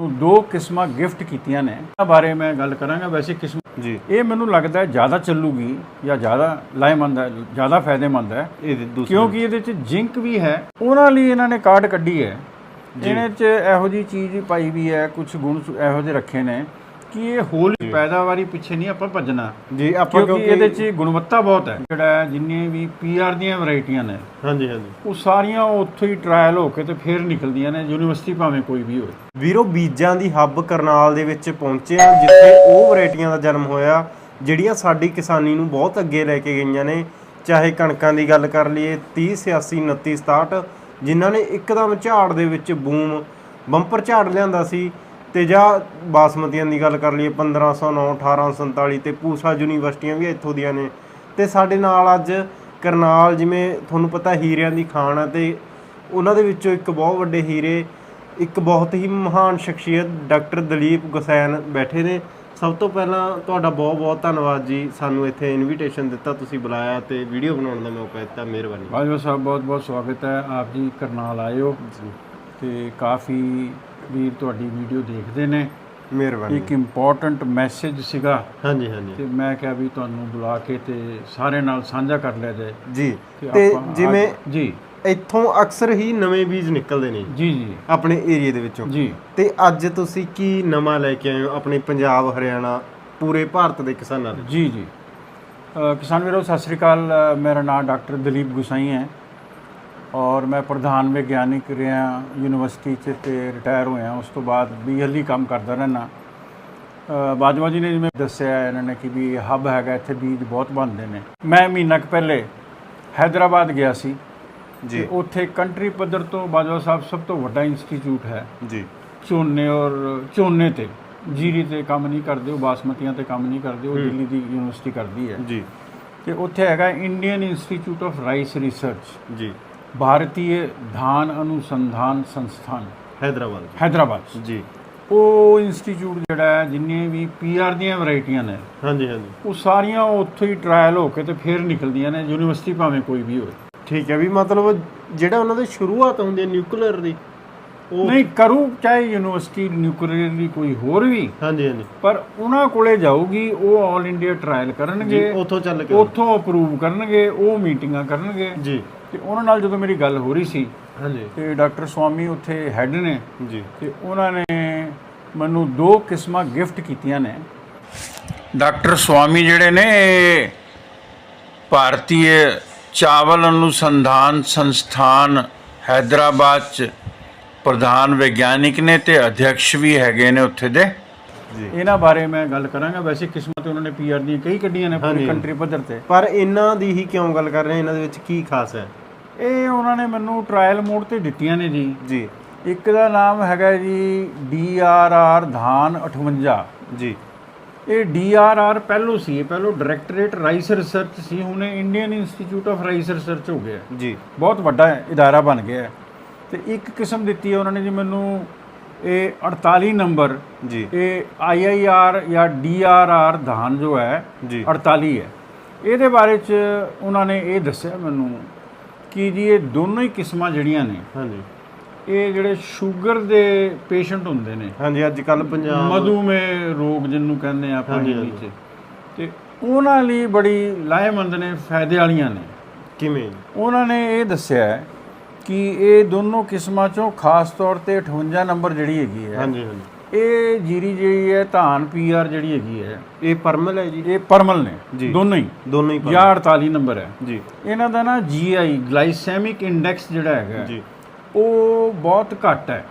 ਨੂੰ ਦੋ ਕਿਸਮਾਂ ਗਿਫਟ ਕੀਤੀਆਂ ਨੇ। ਇਹਨਾਂ ਬਾਰੇ ਮੈਂ ਗੱਲ ਕਰਾਂਗਾ ਵੈਸੇ ਕਿਸਮ ਜੀ। ਇਹ ਮੈਨੂੰ ਲੱਗਦਾ ਹੈ ਜ਼ਿਆਦਾ ਚੱਲੂਗੀ ਜਾਂ ਜ਼ਿਆਦਾ ਲਾਹੇਮੰਦ ਹੈ ਜ਼ਿਆਦਾ ਫਾਇਦੇਮੰਦ ਹੈ। ਇਹ ਦੂਸਰੀ ਕਿਉਂਕਿ ਇਹਦੇ ਚ ਜਿੰਕ ਵੀ ਹੈ ਉਹਨਾਂ ਲਈ ਇਹਨਾਂ ਨੇ ਕਾਰਡ ਕੱਢੀ ਹੈ। ਇਹਨੇ ਚ ਇਹੋ ਜੀ ਚੀਜ਼ ਪਾਈ ਵੀ ਹੈ ਕੁਝ ਗੁਣ ਇਹੋ ਜਿਹੇ ਰੱਖੇ ਨੇ ਕਿ ਇਹ ਹੋਲੀ ਪੈਦਾਵਾਰੀ ਪਿੱਛੇ ਨਹੀਂ ਆਪਾਂ ਭੱਜਣਾ। ਜੀ ਆਪਾਂ ਕਿਉਂਕਿ ਇਹਦੇ ਚ ਗੁਣਵੱਤਾ ਬਹੁਤ ਹੈ। ਜਿਹੜਾ ਜਿੰਨੇ ਵੀ ਪੀਆਰ ਦੀਆਂ ਵੈਰਾਈਟੀਆਂ ਨੇ ਹਾਂਜੀ ਹਾਂਜੀ। ਉਹ ਸਾਰੀਆਂ ਉੱਥੋਂ ਹੀ ਟਰਾਇਲ ਹੋ ਕੇ ਤੇ ਫੇਰ ਨਿਕਲਦੀਆਂ ਨੇ ਯੂਨੀਵਰਸਿਟੀ ਭਾਵੇਂ ਕੋਈ ਵੀ ਹੋਵੇ। ਵੀਰੋ ਬੀਜਾਂ ਦੀ ਹੱਬ ਕਰਨਾਲ ਦੇ ਵਿੱਚ ਪਹੁੰਚੇ ਆ ਜਿੱਥੇ ਉਹ ਵੈਰਾਈਟੀਆਂ ਦਾ ਜਨਮ ਹੋਇਆ ਜਿਹੜੀਆਂ ਸਾਡੀ ਕਿਸਾਨੀ ਨੂੰ ਬਹੁਤ ਅੱਗੇ ਲੈ ਕੇ ਗਈਆਂ ਨੇ। ਚਾਹੇ ਕਣਕਾਂ ਦੀ ਗੱਲ ਕਰ ਲਈਏ 30 86 29 67 ਜਿਨ੍ਹਾਂ ਨੇ ਇੱਕਦਮ ਝਾੜ ਦੇ ਵਿੱਚ ਬੂਮ ਬੰਪਰ ਝਾੜ ਲਿਆਂਦਾ ਸੀ ਤੇ ਜਾਂ ਬਾਸਮਤੀਆਂ ਦੀ ਗੱਲ ਕਰ ਲਈਏ 1509 1847 ਤੇ ਪੂਸਾ ਯੂਨੀਵਰਸਿਟੀਆਂ ਵੀ ਇੱਥੋਂ ਦੀਆਂ ਨੇ। ਤੇ ਸਾਡੇ ਨਾਲ ਅੱਜ ਕਰਨਾਲ ਜਿਵੇਂ ਤੁਹਾਨੂੰ ਪਤਾ ਹੀਰਿਆਂ ਦੀ ਖਾਨ ਆ ਤੇ ਉਹਨਾਂ ਦੇ ਵਿੱਚੋਂ ਇੱਕ ਬਹੁਤ ਵੱਡੇ ਹੀਰੇ ਇੱਕ ਬਹੁਤ ਹੀ ਮਹਾਨ ਸ਼ਖਸੀਅਤ ਡਾਕਟਰ ਦਲੀਪ ਗੁਸੈਨ ਬੈਠੇ ਨੇ। ਸਭ ਤੋਂ ਪਹਿਲਾਂ ਤੁਹਾਡਾ ਬਹੁਤ ਬਹੁਤ ਧੰਨਵਾਦ ਜੀ ਸਾਨੂੰ ਇੱਥੇ ਇਨਵੀਟੇਸ਼ਨ ਦਿੱਤਾ ਤੁਸੀਂ ਬੁਲਾਇਆ ਤੇ ਵੀਡੀਓ ਬਣਾਉਣ ਦਾ ਮੌਕਾ ਦਿੱਤਾ ਮਿਹਰਬਾਨੀ। ਬਾਜਵਾ ਸਾਹਿਬ ਬਹੁਤ ਬਹੁਤ ਸਵਾਗਤ ਹੈ। ਆਪ ਜੀ ਕਰਨਾਲ ਆਏ ਹੋ ਤੇ ਕਾਫੀ ਵੀਰ ਤੁਹਾਡੀ ਵੀਡੀਓ ਦੇਖਦੇ ਨੇ। ਮਿਹਰਬਾਨੀ। ਇੱਕ ਇੰਪੋਰਟੈਂਟ ਮੈਸੇਜ ਸੀਗਾ। ਹਾਂਜੀ ਹਾਂਜੀ। ਤੇ ਮੈਂ ਕਿਹਾ ਵੀ ਤੁਹਾਨੂੰ ਬੁਲਾ ਕੇ ਤੇ ਸਾਰੇ ਨਾਲ ਸਾਂਝਾ ਕਰ ਲਿਆ ਜਾਏ। ਜੀ। ਤੇ ਜਿਵੇਂ ਜੀ। ਇੱਥੋਂ ਅਕਸਰ ਹੀ ਨਵੇਂ ਬੀਜ ਨਿਕਲਦੇ ਨੇ। ਜੀ ਜੀ। ਆਪਣੇ ਏਰੀਆ ਦੇ ਵਿੱਚੋਂ। ਜੀ। ਤੇ ਅੱਜ ਤੁਸੀਂ ਕੀ ਨਵਾਂ ਲੈ ਕੇ ਆਏ ਹੋ? ਆਪਣੇ ਪੰਜਾਬ ਹਰਿਆਣਾ ਪੂਰੇ ਭਾਰਤ ਦੇ ਕਿਸਾਨਾਂ ਲਈ ਜੀ ਜੀ। ਕਿਸਾਨ ਵੀਰੋ ਸਤਿ ਸ੍ਰੀ ਅਕਾਲ। ਮੇਰਾ ਨਾਮ ਡਾਕਟਰ ਦਲੀਪ ਗੁਸਾਈ ਹੈ। ਔਰ ਮੈਂ ਪ੍ਰਧਾਨ ਵਿਗਿਆਨਿਕ ਰਿਹਾ ਯੂਨੀਵਰਸਿਟੀ 'ਚ ਤੇ ਰਿਟਾਇਰ ਹੋਇਆ ਉਸ ਤੋਂ ਬਾਅਦ ਬੀਐਲਈ ਕੰਮ ਕਰਦਾ ਰਹਿਣਾ ਬਾਜਵਾ ਜੀ ਨੇ ਜਿਵੇਂ ਦੱਸਿਆ ਇਹਨਾਂ ਨੇ ਕਿ ਵੀ ਹੱਬ ਹੈਗਾ ਇੱਥੇ ਬੀਜ ਬਹੁਤ ਬਣਦੇ ਨੇ। ਮੈਂ ਮਹੀਨਾ ਕੁ ਪਹਿਲੇ ਹੈਦਰਾਬਾਦ ਗਿਆ ਸੀ। ਜੀ। ਉੱਥੇ ਕੰਟਰੀ ਪੱਧਰ ਤੋਂ ਬਾਜਵਾ ਸਾਹਿਬ ਸਭ ਤੋਂ ਵੱਡਾ ਇੰਸਟੀਚਿਊਟ ਹੈ। ਜੀ। ਝੋਨੇ ਔਰ ਝੋਨੇ ਤੇ ਜੀਰੀ ਤੇ ਕੰਮ ਨਹੀਂ ਕਰਦੇ ਉਹ ਬਾਸਮਤੀਆਂ ਤੇ ਕੰਮ ਨਹੀਂ ਕਰਦੇ ਉਹ ਦਿੱਲੀ ਦੀ ਯੂਨੀਵਰਸਿਟੀ ਕਰਦੀ ਹੈ। ਜੀ। ਤੇ ਉੱਥੇ ਹੈਗਾ Indian institute of rice research. ਜੀ। ਭਾਰਤੀय ਧਾਨ ਅਨੁਸੰਧਾਨ ਸੰਸਥਾਨ। ਹੈਦਰਾਬਾਦ ਹੈਦਰਾਬਾਦ। ਜੀ। ਉਹ ਇੰਸਟੀਚਿਊਟ ਜਿਹੜਾ ਹੈ ਜਿੰਨੇ ਵੀ ਪੀਆਰ ਦੀਆਂ ਵੈਰਾਈਟੀਆਂ ਨੇ ਹਾਂਜੀ ਹਾਂਜੀ। ਉਹ ਸਾਰੀਆਂ ਉੱਥੋਂ ਹੀ ਟਰਾਇਲ ਹੋ ਕੇ ਤੇ ਫੇਰ ਨਿਕਲਦੀਆਂ ਨੇ ਯੂਨੀਵਰਸਿਟੀ ਭਾਵੇਂ ਕੋਈ ਵੀ ਹੋਵੇ। ਠੀਕ ਹੈ ਵੀ ਮਤਲਬ ਜਿਹੜਾ ਉਹਨਾਂ ਦੀ ਸ਼ੁਰੂਆਤ ਹੁੰਦੀ ਹੈ ਨਿਊਕਲੀਅਰ ਦੀ ਉਹ ਨਹੀਂ ਕਰੂ ਚਾਹੇ ਯੂਨੀਵਰਸਿਟੀ ਨਿਊਕਲੀਅਰ ਦੀ ਕੋਈ ਹੋਰ ਵੀ ਹਾਂਜੀ ਹਾਂਜੀ। ਪਰ ਉਹਨਾਂ ਕੋਲੇ ਜਾਊਗੀ ਉਹ ਆਲ ਇੰਡੀਆ ਟਰਾਇਲ ਕਰਨਗੇ ਉੱਥੋਂ ਚੱਲ ਕੇ। ਉੱਥੋਂ ਅਪਰੂਵ ਕਰਨਗੇ ਉਹ ਮੀਟਿੰਗਾਂ ਕਰਨਗੇ। ਜੀ। ਤੇ ਉਹਨਾਂ ਨਾਲ ਜਦੋਂ ਮੇਰੀ ਗੱਲ ਹੋ ਰਹੀ ਸੀ ਹਾਂਜੀ। ਤੇ ਡਾਕਟਰ ਸਵਾਮੀ ਉੱਥੇ ਹੈੱਡ ਨੇ ਜੀ। ਤੇ ਉਹਨਾਂ ਨੇ ਮੈਨੂੰ ਦੋ ਕਿਸਮਾਂ ਗਿਫਟ ਕੀਤੀਆਂ ਨੇ। ਡਾਕਟਰ ਸਵਾਮੀ ਜਿਹੜੇ ਨੇ ਭਾਰਤੀ ਚਾਵਲ ਅਨੁਸੰਧਾਨ ਸੰਸਥਾਨ ਹੈਦਰਾਬਾਦ ਚ ਪ੍ਰਧਾਨ ਵਿਗਿਆਨਿਕ ਨੇ ਤੇ ਅਧਿਕਸ਼ ਵੀ ਹੈਗੇ ਨੇ ਉੱਥੇ ਦੇ। ਇਹਨਾਂ ਬਾਰੇ ਮੈਂ ਗੱਲ ਕਰਾਂਗਾ। ਵੈਸੇ ਕਿਸਮਤ ਉਹਨਾਂ ਨੇ ਪੀਆਰ ਦੀਆਂ ਕਈ ਕੱਢੀਆਂ ਨੇ ਪੂਰੀ। ਕੰਟਰੀ ਪੱਧਰ ਤੇ। ਪਰ ਇਹਨਾਂ ਦੀ ਹੀ ਕਿਉਂ ਗੱਲ ਕਰ ਰਹੇ ਇਹਨਾਂ ਦੇ ਵਿੱਚ ਕੀ ਖਾਸ ਹੈ? ਇਹ ਉਹਨਾਂ ਨੇ ਮੈਨੂੰ ਟ੍ਰਾਇਲ ਮੋਡ ਤੇ ਦਿੱਤੀਆਂ ਨੇ ਜੀ। ਜੀ। ਇੱਕ ਦਾ ਨਾਮ ਹੈਗਾ ਜੀ DRR ਧਾਨ 58 ਜੀ। ਇਹ DRR ਪਹਿਲੋਂ ਸੀ ਪਹਿਲੋਂ ਡਾਇਰੈਕਟੋਰੇਟ ਰਾਈਸ ਰਿਸਰਚ ਸੀ। ਹੁਣ ਇਹ Indian institute of rice research ਹੋ ਗਿਆ। ਜੀ। ਬਹੁਤ ਵੱਡਾ ਹੈ, ਇਦਾਰਾ ਬਣ ਗਿਆ। ਤੇ ਇੱਕ ਕਿਸਮ ਦਿੱਤੀ ਹੈ ਉਹਨਾਂ ਨੇ ਜੀ ਮੈਨੂੰ ਇਹ 48 ਨੰਬਰ ਜੀ। ਇਹ IIR ਜਾਂ DRR ਧਾਨ ਜੋ ਹੈ ਜੀ। 48 ਹੈ। ਇਹਦੇ ਬਾਰੇ ਚ ਉਹਨਾਂ ਨੇ ਇਹ ਦੱਸਿਆ ਮੈਨੂੰ ਕਿ ਜੀ ਇਹ ਦੋਨੋਂ ਹੀ ਕਿਸਮਾਂ ਜਿਹੜੀਆਂ ਨੇ ਹਾਂਜੀ। ਇਹ ਜਿਹੜੇ ਸ਼ੂਗਰ ਦੇ ਪੇਸ਼ੈਂਟ ਹੁੰਦੇ ਨੇ। ਹਾਂਜੀ ਅੱਜ ਕੱਲ ਪੰਜਾਬ ਮਧੂਮੇਹ ਰੋਗ ਜਿਹਨੂੰ ਕਹਿੰਦੇ ਆ ਆਪਾਂ ਹਾਂਜੀ, ਹਿੰਦੀ ਚ। ਤੇ ਉਹਨਾਂ ਲਈ ਬੜੀ ਲਾਹੇਮੰਦ ਨੇ ਫਾਇਦੇ ਵਾਲੀਆਂ ਨੇ। ਕਿਵੇਂ? ਉਹਨਾਂ ਨੇ ਇਹ ਦੱਸਿਆ ਹੈ ਕਿ ਇਹ ਦੋਨੋਂ ਕਿਸਮਾਂ ਚੋਂ ਖਾਸ ਤੌਰ ਤੇ 58 ਨੰਬਰ ਜਿਹੜੀ ਹੈਗੀ ਹੈ ਹਾਂਜੀ ਹਾਂਜੀ। ਇਹ ਜੀਰੀ ਜਿਹੜੀ ਹੈ ਧਾਨ ਪੀਆਰ ਜਿਹੜੀ ਹੈਗੀ ਹੈ। ਇਹ ਪਰਮਲ ਹੈ ਜੀ? ਇਹ ਪਰਮਲ ਨੇ ਜੀ। ਦੋਨੋਂ ਹੀ। ਦੋਨੋਂ ਹੀ ਪਰਮਲ। ਜਾਂ 48 ਨੰਬਰ ਹੈ। ਜੀ। ਇਹਨਾਂ ਦਾ ਨਾ ਜੀਆਈ ਗਲਾਈਸੈਮਿਕ ਇੰਡੈਕਸ ਜਿਹੜਾ ਹੈਗਾ ਜੀ। ਉਹ ਬਹੁਤ ਘੱਟ ਹੈ।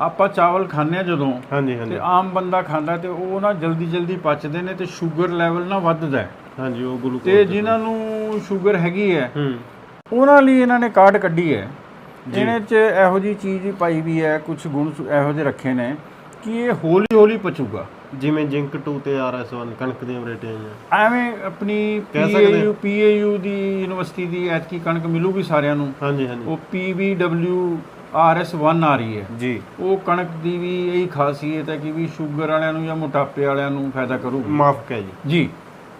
ਆਪਾਂ ਚਾਵਲ ਖਾਂਦੇ ਆ ਜਦੋਂ ਹਾਂਜੀ ਤੇ ਹਾਂਜੀ ਆਮ ਬੰਦਾ ਖਾਂਦਾ ਤੇ ਉਹ ਨਾ ਜਲਦੀ ਜਲਦੀ ਪਚਦੇ ਨੇ ਤੇ ਸ਼ੂਗਰ ਲੈਵਲ ਨਾ ਵੱਧਦਾ। ਹਾਂਜੀ ਉਹ ਗਲੂਕੋਜ਼ ਤੇ ਜਿਨ੍ਹਾਂ ਨੂੰ ਸ਼ੂਗਰ ਹੈਗੀ ਹੈ ਹੂੰ। ਉਹਨਾਂ ਲਈ ਇਹਨਾਂ ਨੇ ਕਾਰਡ ਕੱਢੀ ਹੈ ਇਹਨੇ ਚ ਇਹੋ ਜੀ ਚੀਜ਼ ਪਾਈ ਵੀ ਹੈ ਕੁਝ ਗੁਣ ਇਹੋ ਜਿਹੇ ਰੱਖੇ ਨੇ ਕਿ ਇਹ ਹੌਲੀ ਹੌਲੀ ਪਚੂਗਾ ਜਿਵੇਂ ਜਿੰਕ 2 ਤੇ ਆਰਐਸ1 ਕਣਕ ਦੀਆਂ ਵੈਰਾਈਟੀਆਂ ਐਵੇਂ ਆਪਣੀ ਪੀਏਯੂ ਪੀਏਯੂ ਦੀ ਯੂਨੀਵਰਸਿਟੀ ਦੀ ਐਤਕੀ ਕਣਕ ਮਿਲੂਗੀ ਸਾਰਿਆਂ ਨੂੰ। ਹਾਂਜੀ ਹਾਂਜੀ। ਉਹ ਪੀਬੀਡਬਲਯੂ ਆਰਐਸ1 ਆ ਰਹੀ ਹੈ। ਜੀ। ਉਹ ਕਣਕ ਦੀ ਵੀ ਇਹੀ ਖਾਸੀਅਤ ਹੈ ਕਿ ਵੀ ਸ਼ੂਗਰ ਵਾਲਿਆਂ ਨੂੰ ਜਾਂ ਮੋਟਾਪੇ ਵਾਲਿਆਂ ਨੂੰ ਫਾਇਦਾ ਕਰੂਗੀ। ਮਾਫਕ ਹੈ ਜੀ। ਜੀ।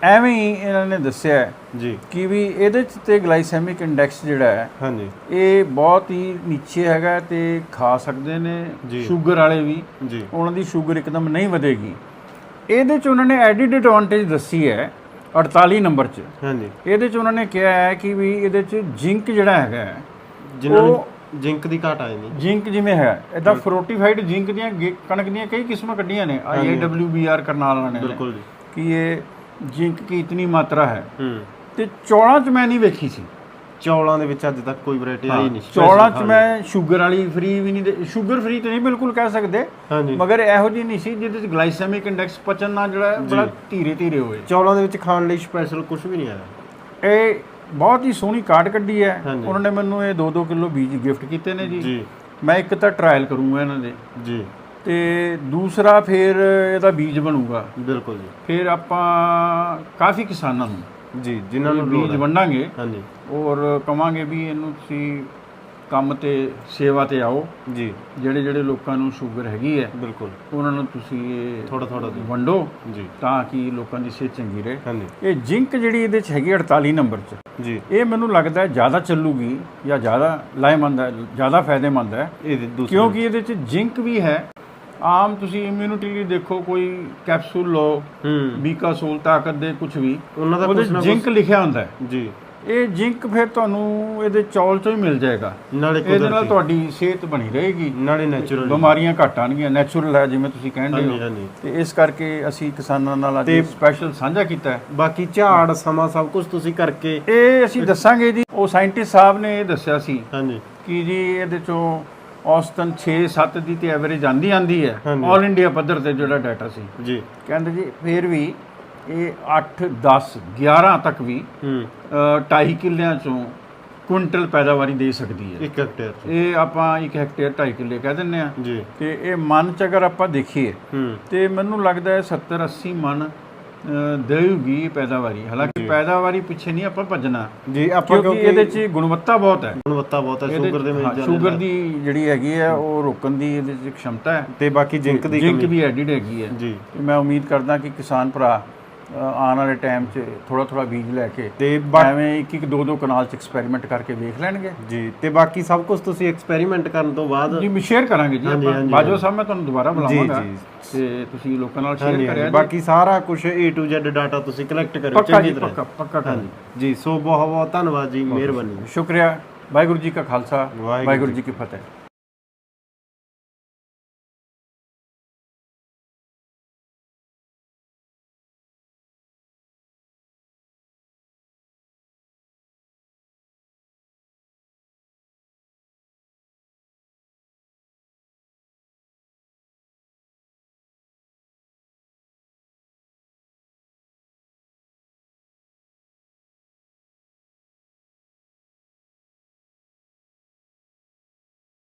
ਐਵੇਂ ਹੀ ਇਹਨਾਂ ਨੇ ਦੱਸਿਆ ਹੈ ਜੀ। ਕਿ ਵੀ ਇਹਦੇ ਚ ਤੇ ਗਲਾਈਸੈਮਿਕ ਇੰਡੈਕਸ ਜਿਹੜਾ ਹੈ ਹਾਂਜੀ। ਇਹ ਬਹੁਤ ਹੀ ਨੀਚੇ ਹੈਗਾ ਤੇ ਖਾ ਸਕਦੇ ਨੇ। ਸ਼ੂਗਰ ਵਾਲੇ ਵੀ। ਜੀ। ਉਹਨਾਂ ਦੀ ਸ਼ੂਗਰ ਇੱਕਦਮ ਨਹੀਂ ਵਧੇਗੀ। ਇਹਦੇ ਚ ਉਹਨਾਂ ਨੇ ਐਡਿਡ ਐਡਵਾਂਟੇਜ ਦੱਸੀ ਹੈ 48 ਨੰਬਰ 'ਚ। ਹਾਂਜੀ। ਇਹਦੇ ਚ ਉਹਨਾਂ ਨੇ ਕਿਹਾ ਹੈ ਕਿ ਵੀ ਇਹਦੇ ਚ ਜ਼ਿੰਕ ਜਿਹੜਾ ਹੈਗਾ ਜਿਨ੍ਹਾਂ ਉਹ- ਨੂੰ ਜਿੰਕ ਦੀ ਘਾਟ ਆਈ ਨਹੀਂ। ਜ਼ਿੰਕ ਜਿਵੇਂ ਹੈ ਇਹਦਾ ਫਰੋਟੀਫਾਈਡ ਜ਼ਿੰਕ ਦੀਆਂ ਕਣਕ ਦੀਆਂ ਕਈ ਕਿਸਮਾਂ ਕੱਢੀਆਂ ਨੇ ਆਈਡਬਲਯੂਬੀਆਰ ਕਰਨਾਲ ਵਾਲਿਆਂ ਨੇ। ਬਿਲਕੁਲ ਜੀ। ਕਿ ਇਹ ਜ਼ਿੰਕ ਕੀ ਇਤਨੀ ਮਾਤਰਾ ਹੈ। ਹੂੰ। ਤੇ ਚੌਲਾਂ 'ਚ ਮੈਂ ਨਹੀਂ ਵੇਖੀ ਸੀ। ਚੌਲਾਂ ਦੇ ਵਿੱਚ ਅੱਜ ਤੱਕ ਕੋਈ ਵੈਰਾਈਟੀ ਆਈ ਨਹੀਂ। ਚੌਲਾਂ 'ਚ ਮੈਂ ਸ਼ੂਗਰ ਵਾਲੀ ਫ੍ਰੀ ਵੀ ਨਹੀਂ ਸ਼ੂਗਰ ਫ੍ਰੀ ਤੇ ਨਹੀਂ ਬਿਲਕੁਲ ਕਹਿ ਸਕਦੇ। ਹਾਂਜੀ। ਮਗਰ ਇਹੋ ਜਿਹੀ ਨਹੀਂ ਸੀ ਜਿਹਦੇ 'ਚ ਗਲਾਈਸੈਮਿਕ ਇੰਡੈਕਸ ਪਚਨ ਨਾਲ ਜਿਹੜਾ ਹੈ ਬੜਾ ਧੀਰੇ ਧੀਰੇ ਹੋਏ। ਚੌਲਾਂ ਦੇ ਵਿੱਚ ਖਾਣ ਲਈ ਸਪੈਸ਼ਲ ਕੁਝ ਵੀ ਨਹੀਂ ਆਇਆ। ਇਹ ਬਹੁਤ ਹੀ ਸੋਹਣੀ ਕਾਰਡ ਕੱਢੀ ਹੈ। ਉਹਨਾਂ ਨੇ ਮੈਨੂੰ ਇਹ 2-2 ਕਿਲੋ ਬੀਜ ਗਿਫਟ ਕੀਤੇ ਨੇ ਜੀ। ਜੀ। ਮੈਂ ਇੱਕ ਤਾਂ ਟਰਾਇਲ ਕਰੂੰਗਾ ਇਹਨਾਂ ਦੇ। ਜੀ। ਤੇ ਦੂਸਰਾ ਫਿਰ ਇਹਦਾ ਬੀਜ ਬਣੂਗਾ। ਬਿਲਕੁਲ ਜੀ। ਫਿਰ ਆਪਾਂ ਕਾਫੀ ਕਿਸਾਨਾਂ ਨੂੰ ਜੀ ਜਿਨ੍ਹਾਂ ਨੂੰ ਬੀਜ ਵੰਡਾਂਗੇ। ਹਾਂਜੀ। ਔਰ ਕਵਾਂਗੇ ਵੀ ਇਹਨੂੰ ਤੁਸੀਂ ਕੰਮ ਤੇ ਸੇਵਾ ਤੇ ਆਓ। ਜੀ। ਜਿਹੜੇ ਜਿਹੜੇ ਲੋਕਾਂ ਨੂੰ ਸ਼ੂਗਰ ਹੈਗੀ ਹੈ ਬਿਲਕੁਲ। ਉਹਨਾਂ ਨੂੰ ਤੁਸੀਂ ਇਹ ਥੋੜਾ ਥੋੜਾ ਵੰਡੋ ਜੀ। ਤਾਂ ਕਿ ਲੋਕਾਂ ਦੀ ਸਿਹਤ ਚੰਗੀ ਰਹੇ। ਹਾਂਜੀ। ਇਹ ਜਿੰਕ ਜਿਹੜੀ ਇਹਦੇ ਚ ਹੈਗੀ 48 ਨੰਬਰ ਚ ਜੀ। ਇਹ ਮੈਨੂੰ ਲੱਗਦਾ ਜ਼ਿਆਦਾ ਚੱਲੂਗੀ ਜਾਂ ਜ਼ਿਆਦਾ ਲਾਹੇਮੰਦ ਹੈ ਜ਼ਿਆਦਾ ਫਾਇਦੇਮੰਦ ਹੈ। ਇਹ ਦੂਸਰੀ ਕਿਉਂਕਿ ਇਹਦੇ ਚ ਜਿੰਕ ਵੀ ਹੈ ਆਮ ਤੁਸੀਂ ਇਮਿਊਨਿਟੀ ਲਈ ਦੇਖੋ ਕੋਈ ਕੈਪਸੂਲ ਲਓ ਬੀਕਾਸੋਲ ਤਾਕਤ ਦੇ ਕੁਝ ਵੀ ਉਹਨਾਂ ਦਾ ਕੁਝ ਨਾ ਜਿੰਕ ਲਿਖਿਆ ਹੁੰਦਾ ਹੈ। ਜੀ। ਇਹ ਜਿੰਕ ਫਿਰ ਤੁਹਾਨੂੰ ਇਹਦੇ ਚੌਲ ਚੋਂ ਹੀ ਮਿਲ ਜਾਏਗਾ। ਨਾਲੇ ਇਹਦੇ ਨਾਲ ਤੁਹਾਡੀ ਸਿਹਤ ਬਣੀ ਰਹੇਗੀ। ਨਾਲੇ ਨੈਚੁਰਲ ਬਿਮਾਰੀਆਂ ਘੱਟ ਆਣਗੀਆਂ ਨੈਚੁਰਲ ਹੈ ਜਿਵੇਂ ਤੁਸੀਂ ਕਹਿੰਦੇ ਹੋ। ਤੇ ਇਸ ਕਰਕੇ ਅਸੀਂ ਕਿਸਾਨਾਂ ਨਾਲ ਅੱਜ ਤੇ- ਸਪੈਸ਼ਲ ਸਾਂਝਾ ਕੀਤਾ ਬਾਕੀ ਝਾੜ ਸਮਾਂ ਸਭ ਕੁਝ ਤੁਸੀਂ ਕਰਕੇ ਇਹ ਅਸੀਂ ਦੱਸਾਂਗੇ ਜੀ। ਉਹ ਸਾਇੰਟਿਸਟ ਸਾਹਿਬ ਨੇ ਇਹ ਦੱਸਿਆ ਸੀ ਹਾਂਜੀ। ਕਿ ਜੀ ਇਹਦੇ ਚੋਂ ਔਸਤਨ 6-7 ਦੀ ਤੇ ਐਵਰੇਜ ਆਂਦੀ ਆਂਦੀ ਹੈ। ਆਲ ਇੰਡੀਆ ਪੱਧਰ ਤੇ ਜਿਹੜਾ ਡਾਟਾ ਸੀ। ਜੀ। ਕਹਿੰਦੇ ਜੀ ਫਿਰ ਵੀ ਇਹ 8 10 11 ਤੱਕ ਵੀ ਢਾਈ ਕਿੱਲਿਆਂ ਚੋਂ ਕੁਇੰਟਲ ਪੈਦਾਵਾਰੀ ਦੇ ਸਕਦੀ ਹੈ। ਇੱਕ ਹੈਕਟੇਅਰ ਚ ਇਹ ਆਪਾਂ 1 ਹੈਕਟੇਅਰ 2.5 ਕਿੱਲੇ ਕਹਿ ਦਿੰਨੇ ਆ ਜੀ। ਤੇ ਇਹ ਮਨ ਚ ਅਗਰ ਆਪਾਂ ਦੇਖੀਏ ਤੇ ਮੈਨੂੰ ਲੱਗਦਾ ਹੈ 70 80 ਮਨ ਦੇਊਗੀ ਪੈਦਾਵਾਰੀ। ਹਾਲਾਂਕਿ ਪੈਦਾਵਾਰੀ ਪਿੱਛੇ ਨਹੀਂ ਆਪਾਂ ਭੱਜਣਾ। ਜੀ ਆਪਾਂ ਕਿਉਂਕਿ ਇਹਦੇ 'ਚ ਗੁਣਵੱਤਾ ਬਹੁਤ ਹੈ। ਗੁਣਵੱਤਾ ਬਹੁਤ ਹੈ ਸ਼ੂਗਰ ਦੇ ਮਰੀਜ਼ਾਂ ਸ਼ੂਗਰ ਦੀ ਜਿਹੜੀ ਹੈਗੀ ਹੈ ਉਹ ਰੋਕਣ ਦੀ ਇਹਦੇ 'ਚ ਖਮਤਾ ਹੈ। ਤੇ ਬਾਕੀ ਜਿੰਕ ਦੀ ਜਿੰਕ ਵੀ ਐਡਿਡ ਹੈਗੀ ਹੈ। ਜੀ। ਮੈਂ ਉਮੀਦ ਕਰਦਾ ਕਿ ਕਿਸਾਨ ਭਰਾ ਆਉਣ ਵਾਲੇ ਟਾਈਮ 'ਚ ਥੋੜਾ ਥੋੜਾ ਬੀਜ ਲੈ ਕੇ ਤੇ ਬਾ- ਐਵੇਂ ਇੱਕ ਇੱਕ ਦੋ ਦੋ ਕਨਾਲ 'ਚ ਐਕਸਪੈਰੀਮੈਂਟ ਕਰਕੇ ਵੇਖ ਲੈਣਗੇ। ਜੀ ਤੇ ਬਾਕੀ ਸਭ ਕੁਝ ਤੁਸੀਂ ਐਕਸਪੈਰੀਮੈਂਟ ਕਰਨ ਤੋਂ ਬਾਅਦ ਜੀ ਮੈਂ ਸ਼ੇਅਰ ਕਰਾਂਗੇ ਜੀ ਹਾਂਜੀ, ਆਪਾਂ। ਹਾਂਜੀ। ਸਾਹਿਬ ਮੈਂ ਤੁਹਾਨੂੰ ਦੁਬਾਰਾ ਬੁਲਾਵਾਂਗਾ। ਜੀ। ਤੇ ਤੁਸੀਂ ਲੋਕਾਂ ਨਾਲ ਸ਼ੇਅਰ ਹਾਂਜੀ ਕਰਿਆ ਜੀ। ਬਾਕੀ ਸਾਰਾ ਕੁਝ A to Z ਡਾਟਾ ਤੁਸੀਂ ਕਲੈਕਟ ਕਰਿਓ ਪੱਕਾ ਚੰਗੀ ਜੀ ਤਰ੍ਹਾਂ। ਪੱਕਾ ਪੱਕਾ ਕਰਾਂਗੇ ਜੀ ਸੋ ਬਹੁਤ ਬਹੁਤ ਧੰਨਵਾਦ ਜੀ ਮਿਹਰਬਾਨੀ। ਸ਼ੁਕਰੀਆ। ਵਾਹਿਗੁਰੂ ਜੀ ਕਾ ਖਾਲਸਾ ਵਾਹਿਗੁਰੂ ਵਾਹਿਗੁਰੂ ਜੀ ਕੀ ਫਤਿਹ।